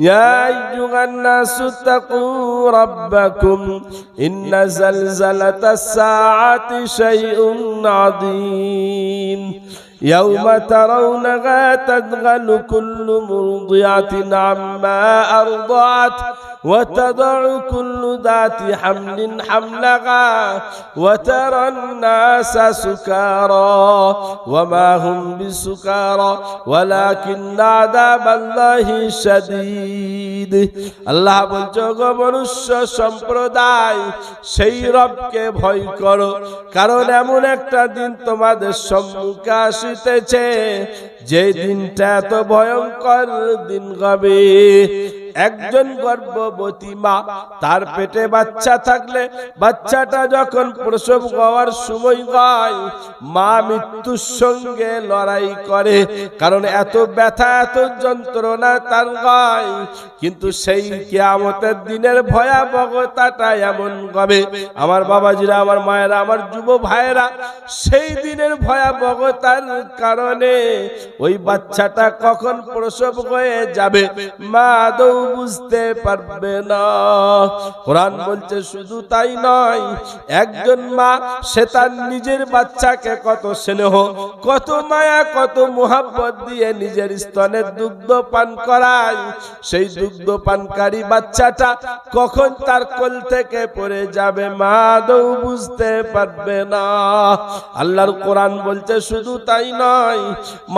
يا أيها الناس اتقوا ربكم إن زلزلة الساعة شيء عظيم. يوم ترونها تذغل كل مرضعة عما أرضعت. وتضع كل ذات حمل حملها وترى الناس سكارى وما هم بسكارى ولكن عذاب الله شديد আল্লাহ বলছো গো মনুষ্য সম্প্রদায় সেই রবকে ভয় করো কারণ এমন একটা দিন তোমাদের সম্মুখে আসিতেছে যে দিনটা এত ভয়ঙ্কর দিন হবে একজন গর্ভবতী মা, তার পেটে বাচ্চা থাকলে বাচ্চাটা যখন প্রসব হওয়ার সময় হয়, মা মৃত্যুর সঙ্গে লড়াই করে। কারণ এত ব্যথা, এত যন্ত্রণা তার হয় কিন্তু সেই কেয়ামতের দিনের ভয়াবহতাটা এমন হবে। আমার বাবাজিরা, আমার মায়েরা, আমার যুব ভাইয়েরা, সেই দিনের ভয়াবহতার কারণে ওই বাচ্চাটা কখন প্রসব হয়ে যাবে? মা আদৌ বুঝতে পারবে না। কোরআন বলছে, শুধু তাই নয়, একজন মা, সে তার নিজের বাচ্চাকে কত স্নেহ, কত মায়া, কত মোহাব্বত দিয়ে নিজের স্তনের দুগ্ধ পান করায়। সেই দুগ্ধ পানকারী বাচ্চাটা কখন তার কোল থেকে পড়ে যাবে মা? দৌ বুঝতে পারবে না। আল্লাহর কোরআন বলছে, শুধু তাই নয়,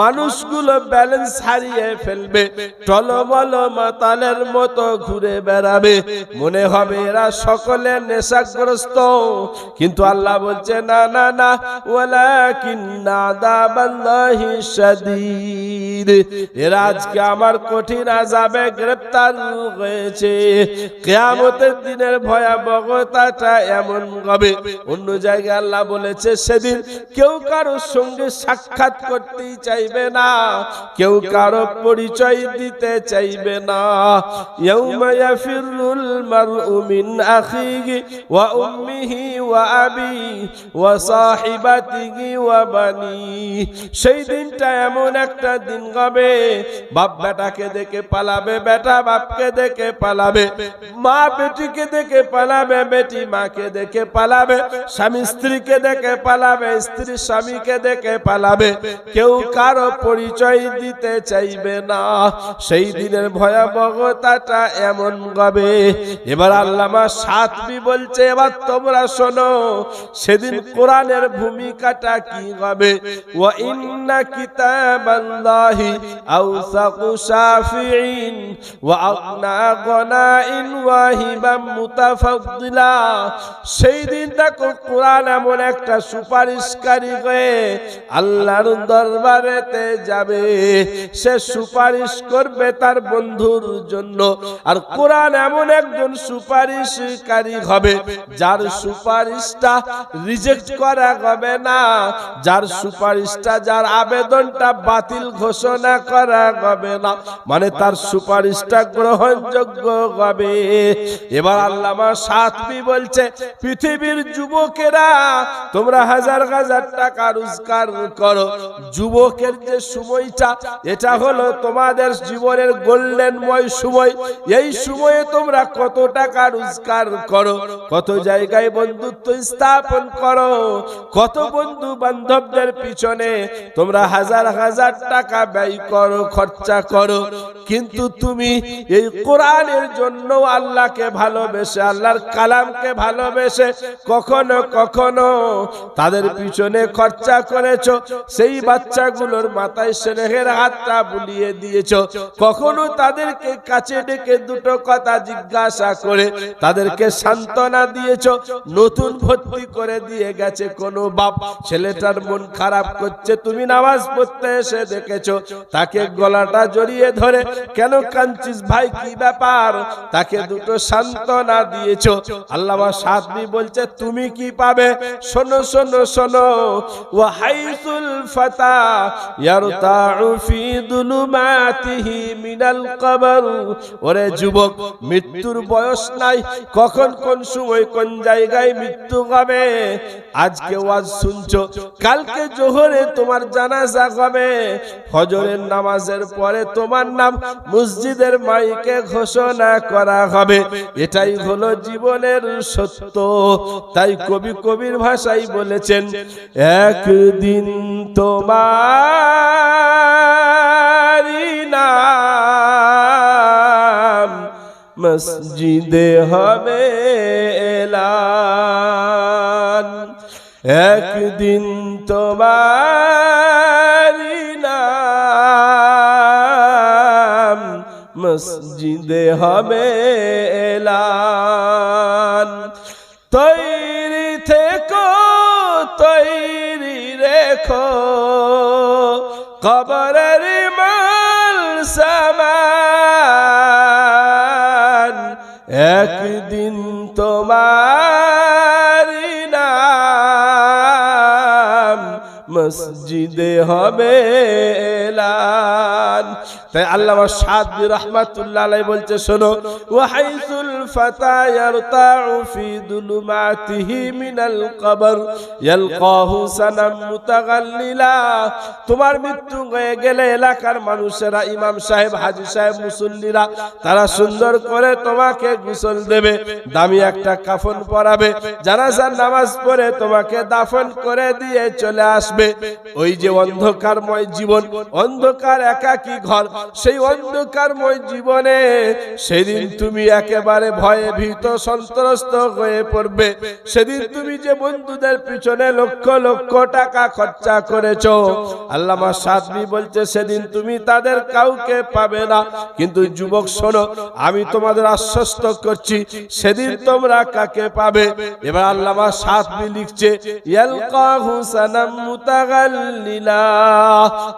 মানুষগুলো ব্যালেন্স হারিয়ে ফেলবে। টলমল মাতালের মতো ঘুরে বেড়াবে। মনে হবে এরা সকলে নেশাগ্রস্ত। কিন্তু আল্লাহ বলছে, না না না। এরা আজকে আমার কঠিন আযাবে গ্রেফতার হয়েছে। কিয়ামতের দিনের ভয়াবহতাটা এমন হবে। অন্য জায়গায় আল্লাহ বলেছে, সেদিন কেউ কারও সঙ্গে সাক্ষাৎ করতেই চাইবে না। কেউ কারও পরিচয় দিতে চাইবে না। আখিহি ওয়া উম্মিহি ওয়া আবি ওয়া সাহিবাতিহি ওয়া বানি সেই দিনটা এমন একটা দিন হবে, বাপ বেটাকে দেখে পালাবে, বেটা বাপকে দেখে পালাবে, মা বেটিকে দেখে পালাবে, বেটি মাকে দেখে পালাবে, স্বামী স্ত্রীকে দেখে পালাবে, স্ত্রী স্বামীকে দেখে পালাবে, কেউ কারও পরিচয় দিতে চাইবে না। সেই দিনের ভয়াবহতাটা এমন হবে। এবার আল্লামা সাতবি বলছে, এবার তোমরা শোনো, সেদিন কোরআনের ভূমিকাটা কি হবে? ওয়া ইন্না কিতাবাল্লাহি আওসাকু শাফিঈন ওয়া আগনা গনাইন ওয়া হিবাম মুতাফাদ্দিলা। সেই দিন দেখো কোরআন এমন একটা সুপারিশকারী হয়ে আল্লাহর দরবারেতে যাবে। সে সুপারিশ করবে তার বন্ধুর জন্য। আর কোরআন এমন একজন সুপারিশকারী হবে, যার সুপারিশটা রিজেক্ট করা হবে না, যার সুপারিশটা, যার আবেদনটা বাতিল ঘোষণা করা হবে না মানে তার সুপারিশটা গ্রহণযোগ্য হবে। এবার আল্লামা সাতবি বলছে, পৃথিবীর যুবকেরা, তোমরা হাজার হাজার টাকা রোজগার করো। যুবকের যে সময়টা, এটা হলো তোমাদের জীবনের গোল্ডেনময় সময় এই সময়ে তোমরা কত টাকা রোজগার করো, কত জায়গায় বন্ধুত্ব স্থাপন করো, কত বন্ধু বান্ধবদের পিছনে তোমরা হাজার হাজার টাকা ব্যয় করো, খরচা করো। কিন্তু তুমি এই কোরআনের জন্য আল্লাহকে ভালোবেসে, আল্লাহর কালামকে ভালোবেসে কখনো কখনো তাদের পিছনে খরচা করেছ, সেই বাচ্চাগুলোর মাথায় স্নেহের হাতটা বুলিয়ে দিয়েছ। কখনো তাদেরকে কাছে ডেকে দুটো কথা জিজ্ঞাসা করে, তাদেরকে সান্ত্বনা দিয়েছ, নতুন ভর্তি করে দিয়ে গেছে কোনো বাপ। ছেলেটার মন খারাপ করছে, তুমি নামাজ পড়তে এসে দেখেছ, তাকে গলাটা জড়িয়ে ধরে, কেন কাঞ্চিস ভাই, কি ব্যাপার? তাকে দুটো সান্ত্বনা দিয়েছ। আল্লামা সাদবি বলছে, তুমি কি পাবে? শোনো শোনো শোনো। ওয়া হাইসুল ফাতা ইয়ারতাউ ফি দুলুমাতিহি মিনাল কবর। ওরে যুবক, মৃত্যুর বয়স নাই। কখন কোন সময় কোন জায়গায় মৃত্যু হবে? আজকে ওয়াজ শুনছো, কালকে জোহরে তোমার জানাজা হবে। ফজরের নামাজের পরে তোমার নাম মসজিদের মাইকে ঘোষণা করা হবে। এটাই হলো জীবনের সত্য। তাই কবি কবির ভাষাই বলেছেন, একদিন তোমার মসজিদে হবে এলান। একদিন তোমার নাম মসজিদে হবে এলান। তৈরি থেকো তৈরি রেখো কবরের একদিন তোমার মসজিদে হবে তাই আল্লাহ সাদ রহমাতুল্লাহ বলছে শোনো ওয়াহাইসুল ফাতা ইয়ারতাউ ফি দুলুমাতিহি মিনাল কবর। ইয়ালকাহু সানাম মুতাগাল্লিলা। তোমার মৃত্যু হয়ে গেলে এলাকার মানুষেরা, ইমাম সাহেব, হাজী সাহেব, মুসল্লিরা, তারা সুন্দর করে তোমাকে গোসল দেবে, দামি একটা কাফন পরাবে, জানাজার নামাজ পড়ে তোমাকে দাফন করে দিয়ে চলে আসবে। ওই যে অন্ধকারময় জীবন, অন্ধকার একাকী ঘর, সেই অন্ধকারময় জীবনে সেদিন তুমি একেবারে ভয়ে ভীত, সন্ত্রস্ত হয়ে পড়বে। সেদিন তুমি যে বন্ধুদের পিছনে লক্ষ লক্ষ টাকা খরচা করেছ, আল্লামা সাদমি বলছে, সেদিন তুমি তাদের কাউকে পাবে না। কিন্তু যুবক, শোনো, আমি তোমাদের আশ্বস্ত করছি, সেদিন তোমরা কাকে পাবে? এবার আল্লামা সাদমি লিখছে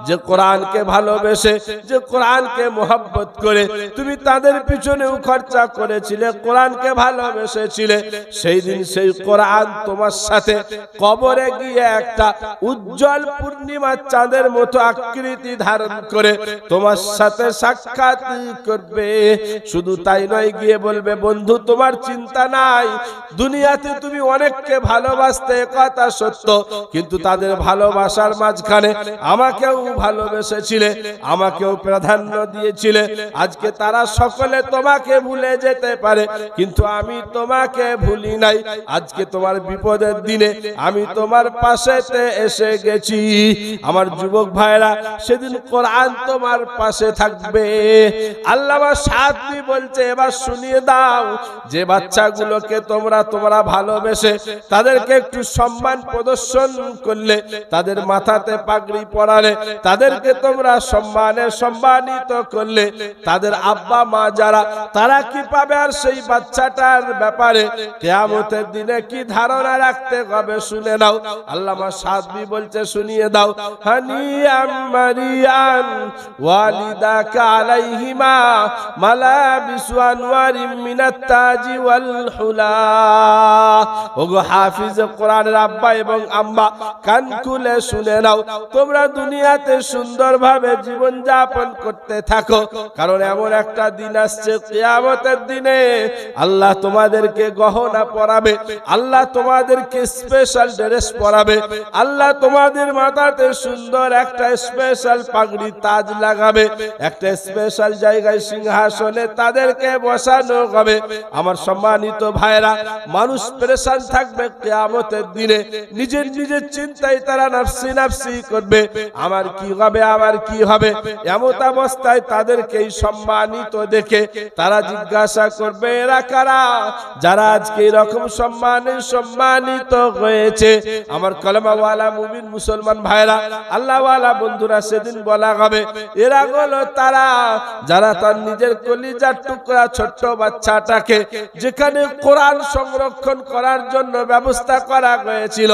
যে কোরআনকে ভালোবেসে, যে কোরআনকে মোহাব্বত করে, তুমি তাদের পিছনেও খরচা করেছিলে। কোরআনকে ভালোবেসেছিলে সেই দিন সেই কোরআন তোমার সাথে কবরে গিয়ে একটা উজ্জ্বল পূর্ণিমা চাঁদের মতো আকৃতি ধারণ করে তোমার সাথে সাক্ষাৎ করবে। শুধু তাই নয়, গিয়ে বলবে, বন্ধু, তোমার চিন্তা নাই। দুনিয়াতে তুমি অনেককে ভালোবাসতে কথা সত্য। কিন্তু তাদের ভালোবাসার মাঝখানে আমাকেও ভালোবেসেছিলে, আমাকেও প্রাধান্য দিয়েছিলে। আজকে তারা সকলে তোমাকে ভুলে যেতে পারে। কিন্তু আমি তোমাকে ভুলি নাই। আজকে তোমার বিপদের দিনে আমি তোমার পাশেতে এসে গেছি। আমার যুবক ভাইরা, সেদিন কোরআন তোমার পাশে থাকবে। আল্লামা সাথী বলছে, এবার শুনিয়ে দাও, যে বাচ্চাগুলোকে তোমরা তোমরা ভালোবেসে তাদেরকে একটু সম্মান প্রদর্শন করলে, তাদের মাথাতে পাগড়ি পরালে, তাদেরকে তোমরা সম্মানে সম্মানিত করলে, তাদের আব্বা মা যারা, তারা কি পাবে আর সেই বাচ্চাটার ব্যাপারে কেয়ামতের দিনে কি ধারণা রাখতে হবে শুনে নাও। আল্লামা সাদবি বলছে, শুনিয়ে দাও। হানিয়াম মারিয়াম ওয়ালিদাকা আলাইহিমা, মালাবিসু আনওয়ারিম মিনাত তাজি ওয়াল হুলা। ওগো হাফিজ কোরআনের আব্বা এবং আম্মা, কান খুলে শুনে নাও। তোমরা দুনিয়াতে সুন্দরভাবে জীবন যাপন করতে থাকো, কারণ এমন একটা দিন আসছে, কিয়ামতের দিনে আল্লাহ তোমাদেরকে গহনা পরাবে, আল্লাহ তোমাদেরকে স্পেশাল ড্রেস পরাবে, আল্লাহ তোমাদের মাথাতে সুন্দর একটা স্পেশাল পাগড়ি তাজ লাগাবে, একটা স্পেশাল জায়গায় সিংহাসনে তাদেরকে বসানো হবে। আমার সম্মানিত ভাইরা মানুষ প্রেশান থাকবে কিয়ামতের দিনে, নিজের নিজের চিন্তায় তারা নাফসি নাফসি করবে, আমার কি হবে, আমার কি হবে? এমত অবস্থায় তাদেরকে সম্মানিত দেখে তারা জিজ্ঞাসা করবে এরা কারা? যারা আজকে এরকম সম্মানে সম্মানিত হয়েছে। আমার কলমাওয়ালা মুমিন মুসলমান ভাইরা, আল্লাহওয়ালা বন্ধুরা সেদিন বলা হবে, এরা হলো তারা, যারা তার নিজের কলিজার টুকরা ছোট্ট বাচ্চাটাকে যেখানে কোরআন সংরক্ষণ করার জন্য ব্যবস্থা করা হয়েছিল,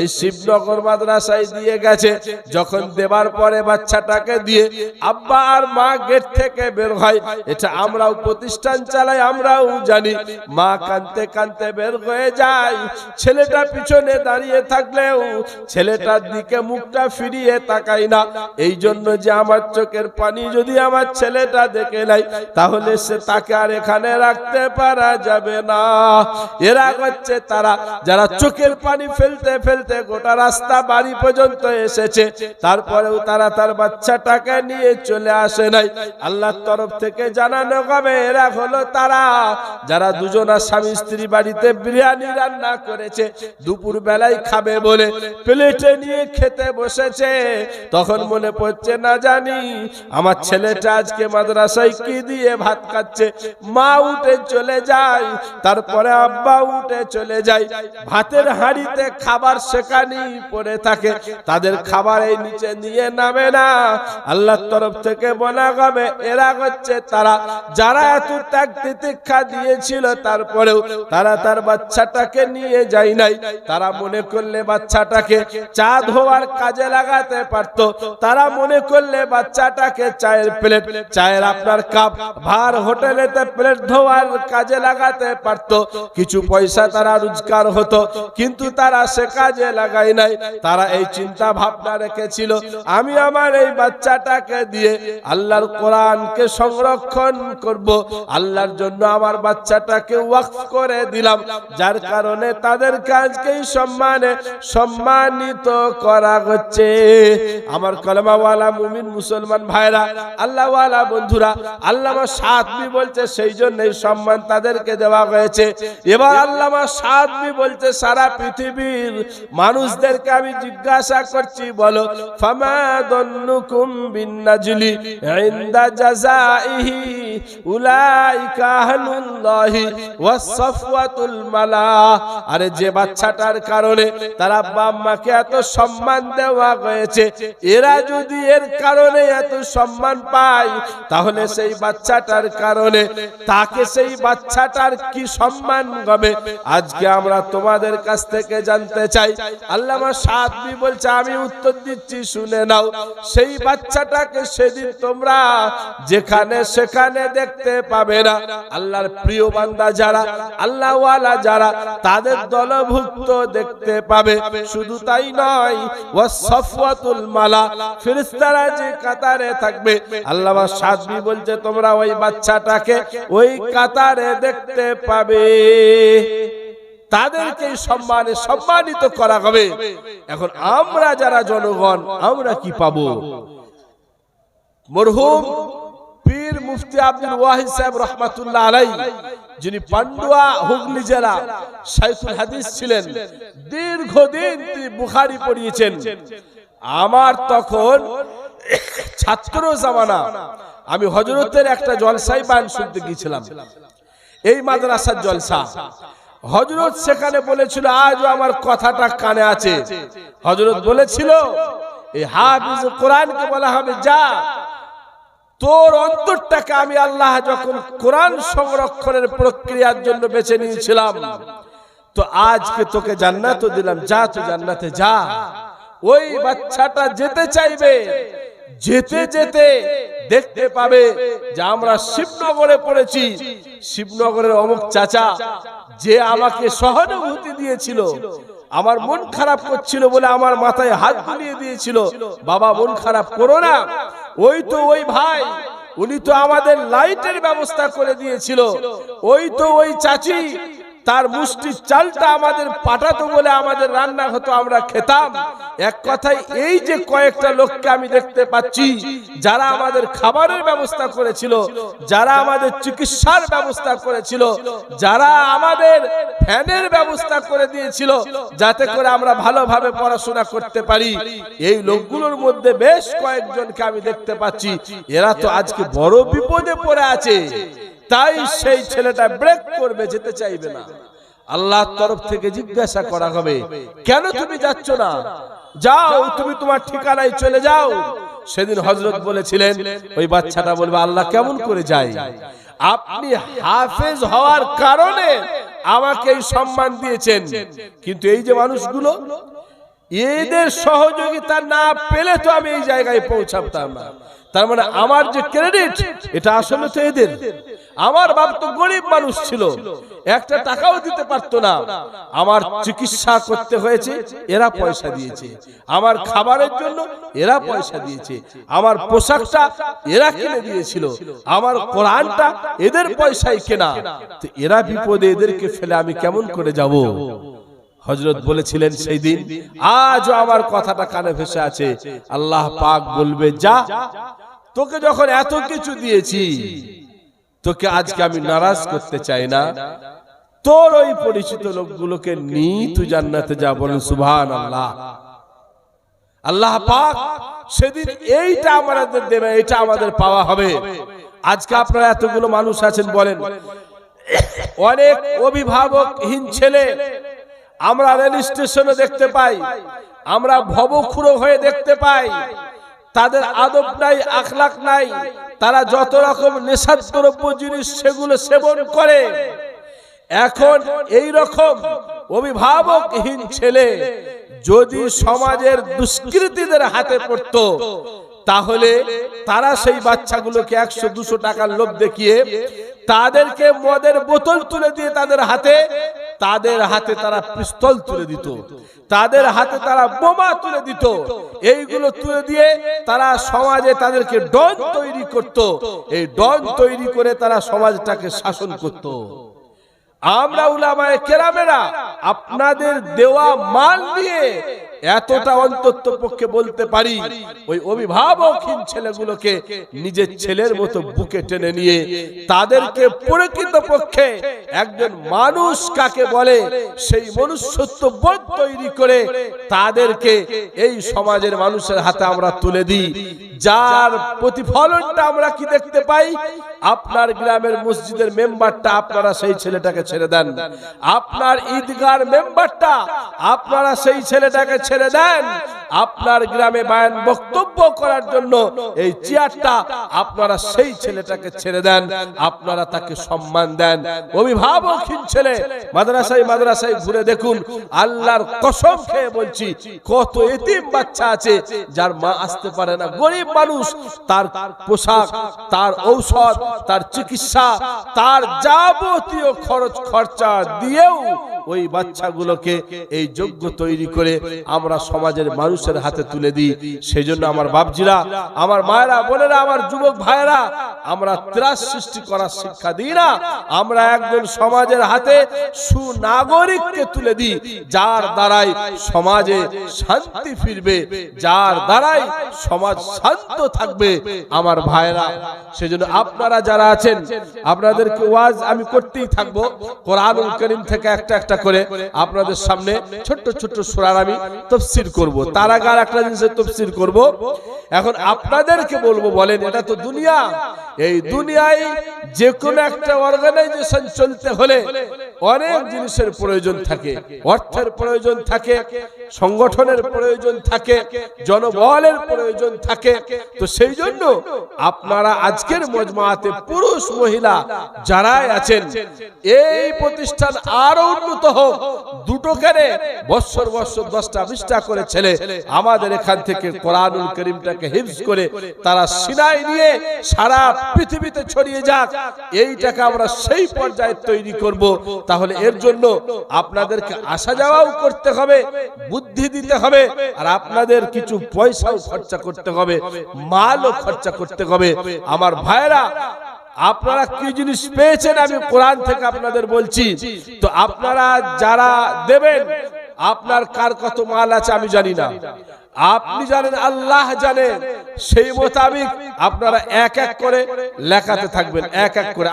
এই শিবনগর মাদ্রাসায় দিয়ে গেছে। যখন দেবার পরে বাচ্চাটাকে দিয়ে আব্বা আর মা গেট থেকে বের হয়, এটা আমরাও প্রতিষ্ঠান চালাই আমরাও জানি, মা কানতে কানতে বের হয়ে যায়। ছেলেটা পিছনে দাঁড়িয়ে থাকলেও ছেলেটার দিকে মুখটা ফিরিয়ে তাকাই না। এই জন্য যে আমার চোখের পানি যদি আমার ছেলেটা দেখে নাই তাহলে সে তাকে আর এখানে রাখতে পারা যাবে না। এরা হচ্ছে তারা, যারা চোখের পানি ফেলতে ফেলতে গোটা রাস্তা বাড়ি পর্যন্ত এসেছে, তারপরেও তারা তার বাচ্চাটাকে নিয়ে চলে আসে নাই। আল্লাহর তরফ থেকে জানানো হবে, এরা হলো তারা। যারা দুজনা স্বামী স্ত্রী বাড়িতে বিরিয়ানি রান্না করেছে, দুপুর বেলায় খাবে বলে প্লেটে নিয়ে খেতে বসেছে। তখন মনে পড়ছে, না জানি, আমার ছেলেটা আজকে মাদ্রাসায় কি দিয়ে ভাত খাচ্ছে। মা উঠে চলে যায়, তারপরে আব্বা উঠে চলে যায়। ভাতের হাঁড়িতে খাবার সেখানেই পড়ে থাকে। তাদের খাবার এই নিচে নিয়ে নামে না। আল্লাহর তরফ থেকে বলা হবে, এরা হচ্ছে তারা, যারা এত ত্যাগ তিতিক্ষা দিয়েছিল, তারপরেও তারা তার বাচ্চাটাকে নিয়ে যায় নাই। তারা মনে করলে বাচ্চাটাকে চা ধোয়ার কাজে লাগাতে পারতো। তারা মনে করলে বাচ্চাটাকে চায়ের প্লেট, চায়ের আপনার কাপ, ভার হোটেলেতে প্লেট ধোয়ার কাজে লাগাতে পারতো। কিছু পয়সা তারা রোজগার হতো, কিন্তু তারা সে কাজে লাগাই নাই। তারা এই চিন্তা ভাবনা রেখেছিল, আমি আমার এই বাচ্চাটাকে দিয়ে আল্লাহর কোরআনকে সংরক্ষণ করব। আল্লাহর জন্য আমার বাচ্চাটাকে ওয়াকফ করে দিলাম, যার কারণে তাদের কাজকেই সম্মানে সম্মানিত করা হচ্ছে। আমার কলমাওয়ালা মুমিন মুসলমান ভাইরা, আল্লাহওয়ালা বন্ধুরা, আল্লামা সাতবি বলছে সেই জন্যই সম্মান তাদেরকে দেওয়া হয়েছে। এবার আল্লামা সাতবি বলছে, সারা পৃথিবীর মানুষদেরকে আমি জিজ্ঞাসা করছি, বলো, ফামা দন্নুকুম বিন নাজলি ইনদা জাযাইহি আরে যে বাচ্চাটার কারণে তার আব্বা আম্মাকে এত সম্মান দেওয়া হয়েছে, এরা যদি এর কারণে এত সম্মান পায়, তাহলে সেই বাচ্চাটার কারণে তাকে সেই বাচ্চাটার কি সম্মান হবে? আজকে আমরা তোমাদের কাছ থেকে জানতে চাই। আল্লামা সাদবি বলছে, আমি উত্তর দিচ্ছি, শুনে নাও। সেই বাচ্চাটাকে সেদিন তোমরা যেখানে সেখানে দেখতে পাবে না। আল্লাহর প্রিয় বান্দা যারা, আল্লাহওয়ালা যারা, তাদের দলভুক্ত দেখতে পাবে। শুধু তাই নয় ও সফওয়াতুল মালা, ফেরেশতারা যে কাতারে থাকবে, আল্লামা সাদবি বলছে, তোমরা ওই বাচ্চাটাকে ওই কাতারে দেখতে পাবে। তাদেরকে সম্মানে সম্মানিত করা হবে। এখন আমরা যারা জনগণ, আমরা কি পাবো? মরহুম মুফতি আব্দুল ওয়াহিদ সাহেব রহমাতুল্লাহ আলাই যিনি পান্ডুয়া হুগলি জেলা শাইখুল হাদিস ছিলেন, দীর্ঘদিন তিনি বুখারি পড়িয়েছেন। আমার তখন ছাত্র জামানা, আমি হজরতের একটা জলসাই বান শুনতে গিয়েছিলাম। এই মাদ্রাসার জলসা। হজরত সেখানে বলেছিল, আজও আমার কথাটা কানে আছে। হজরত বলেছিল, এই হাফিজ কোরআনকে বলা হবে, যা তোর অন্তরটাকে আমি আল্লাহ যখন কোরআন সংরক্ষণের প্রক্রিয়ার জন্য বেছে নিয়েছিলাম, তো আজকে তোকে জান্নাতও দিলাম, যা তো জান্নাতে যা। ওই বাচ্চাটা যেতে চাইবে, যেতে যেতে দেখতে পাবে যে আমরা শিবনগরে পড়েছি। শিবনগরের অমুক চাচা যে আমাকে সহানুভূতি দিয়েছিল। আমার মন খারাপ করছিল বলে আমার মাথায় হাত বুলিয়ে দিয়েছিল। বাবা মন খারাপ করো না। ওই তো ওই ভাই উনি তো আমাদের লাইটের ব্যবস্থা করে দিয়েছিল। ওই তো ওই চাচি তার মুষ্টির চালটা আমাদের পাঠাতো বলে আমাদের রান্না হতো, আমরা খেতাম। এক কথায় এই যে কয়েকটা লোককে আমি দেখতে পাচ্ছি, যারা আমাদের খাবারের ব্যবস্থা করেছিল, যারা আমাদের চিকিৎসার ব্যবস্থা করেছিল, যারা আমাদের ফ্যানের ব্যবস্থা করে দিয়েছিল, যাতে করে আমরা ভালোভাবে পড়াশোনা করতে পারি। এই লোকগুলোর মধ্যে বেশ কয়েকজনকে আমি দেখতে পাচ্ছি। এরা তো আজকে বড় বিপদে পড়ে আছে। তাই সেই ছেলেটা ব্রেক করবে, যেতে চাইবে না। আল্লাহর তরফ থেকে জিজ্ঞাসা করা হবে, কেন তুমি যাচ্ছ না? যাও, তুমি তোমার ঠিকানায় চলে যাও। সেদিন হজরত বলেছিলেন, ওই বাচ্চাটা বলবে, আল্লাহ কেমন করে যায়? আপনি হাফেজ হওয়ার কারণে আমাকে এই সম্মান দিয়েছেন। কিন্তু এই যে মানুষগুলো, এদের সহযোগিতা না পেলে তো আমি এই জায়গায় পৌঁছাতাম না। তার মানে আমার যে ক্রেডিট এটা আসলে তো এদের। আমার বাপ তো গরিব মানুষ ছিল। একটা টাকাও দিতে পারতো না। আমার চিকিৎসা করতে হয়েছে এরা পয়সা দিয়েছে। আমার খাবারের জন্য এরা পয়সা দিয়েছে। আমার পোশাকটা এরা কিনে দিয়েছিল। আমার কোরআনটা এদের পয়সায় কেনা। তো এরা বিপদে এদেরকে ফেলে আমি কেমন করে যাব? হজরত বলেছিলেন সেই দিন, আজও আমার কথাটা কানে ভেসে আছে। আল্লাহ পাক বলবে, যা, তোকে যখন এত কিছু দিয়েছি, তোকে আজকে আমি নারাজ করতে চাই না। তোর ওই পরিচিত লোকগুলোকে নি, তুই জান্নাতে যা বলেন সুভান আল্লাহ আল্লাহ পাক সেদিন এইটা আমাদের দেবে, এটা আমাদের পাওয়া হবে। আজকে আপনারা এতগুলো মানুষ আছেন বলেন। অনেক অভিভাবকহীন ছেলে আমরা রেল স্টেশনে দেখতে পাই, আমরা ভবখুড়ো হয়ে দেখতে পাই। তাদের আদব নাই আখলাক নাই, তারা যত রকম নেশাদ্রব্য জিনিস সেগুলো সেবন করে। এখন এই রকম অভিভাবকহীন ছেলে যদি সমাজের দুষ্কৃতীদের হাতে পড়তো তাহলে তারা সেই বাচ্চাগুলোকে একশো, দুশো টাকার লোভ দেখিয়ে তাদেরকে মদের বোতল তুলে দিয়ে তাদের হাতে তাদের হাতে তারা পিস্তল তুলে দিত। তাদের হাতে তারা বোমা তুলে দিত। এইগুলো তুলে দিয়ে তারা সমাজে তাদেরকে ডন তৈরি করত। এই ডন তৈরি করে তারা সমাজটাকে শাসন করত। আমরা উলামায়ে কেরামেরা আপনাদের দেওয়া মাল দিয়ে এতটা অন্তত পক্ষে বলতে পারি, ওই অভিভাবকহীন ছেলেগুলোকে নিজের ছেলের মতো বুকে টেনে নিয়ে তাদেরকে প্রকৃত পক্ষে একজন মানুষ কাকে বলে, সেই মনুষ্যত্ব বোধ তৈরি করে তাদেরকে এই সমাজের মানুষের হাতে আমরা তুলে দিই। যার প্রতিফলনটা আমরা কি দেখতে পাই? আপনার গ্রামের মসজিদের মেম্বারটা আপনারা সেই ছেলেটাকে ছেড়ে দেন। আপনার ঈদগার মেম্বারটা, আপনারা সেই ছেলেটাকে ছেড়ে দেন। আপনার গ্রামে বায়ান বক্তব্য করার জন্য এই চেয়ারটা আপনারা সেই ছেলেটাকে ছেড়ে দেন। আপনারা তাকে সম্মান দেন। অভিভাবকহীন ছেলে, মাদ্রাসায় মাদ্রাসায় ঘুরে দেখুন, আল্লাহর কসম খেয়ে বলছি, কত এতিম বাচ্চা আছে, যার মা আসতে পারে না। গরিব মানুষ, তার পোশাক, তার ঔষধ, তার চিকিৎসা, তার যাবতীয় খরচ খরচা দিয়েও ওই বাচ্চাগুলোকে এই যোগ্য তৈরি করে আমরা সমাজের মানুষের হাতে তুলে দিই। সেই জন্য আমার বাপজিরা, আমার মায়েরা, বোনেরা, আমার যুবক ভাইয়েরা, আমরা ত্রাস সৃষ্টি করার শিক্ষা দিই না। আমরা একজন সমাজের হাতে সুনাগরিককে তুলে দিই, যার দ্বারাই সমাজে শান্তি ফিরবে, যার দ্বারাই সমাজ শান্ত থাকবে আমার ভাইয়েরা। সেজন্য আপনারা যারা আছেন, আপনাদেরকে ওয়াজ আমি করতেই থাকব। কোরআনুল করিম থেকে একটা একটা করে আপনাদের সামনে ছোট্ট ছোট্ট সুরার আমি তফসির করব। তার আগে আর একটা জিনিসের তফসির করব। এখন আপনাদেরকে বলব, বলেন, এটা তো দুনিয়া। এই দুনিয়ায় যে কোনো একটা অর্গানাইজেশন চলতে হলে অনেক জিনিসের প্রয়োজন থাকে। অর্থের প্রয়োজন থাকে, সংগঠনের প্রয়োজন থাকে, জনবলের প্রয়োজন থাকে। তো সেই জন্য আপনারা আজকের মজমাতে পুরুষ মহিলা যারাই আছেন, এই প্রতিষ্ঠান আরও উন্নত হোক। দুটো কেনে বৎসর বৎসর দশটা বিশটা করে ছেলে আমাদের এখান থেকে কোরআনুল করিমটাকে হিফজ করে তারা সিনাই নিয়ে সারা পৃথিবীতে ছড়িয়ে যাক। আমরা সেই পর্যায়ে তৈরি করব। তাহলে এর জন্য আপনাদেরকে আসা যাওয়াও করতে হবে, বুদ্ধি দিতে হবে, আর আপনাদের কিছু পয়সাও খরচা করতে হবে, মালও খরচা করতে হবে। আমার ভাইরা আপনারা কি জিনিস পেয়েছেন আমি কোরআন থেকে আপনাদের বলছি? তো আপনারা যারা দেবেন, আপনার কার কত মাল আছে আমি জানি না। আপনি জানেন, আল্লাহ জানেন সেই মোতাবিক আপনারা এক এক করে লেখাতে থাকবেন, এক এক করে।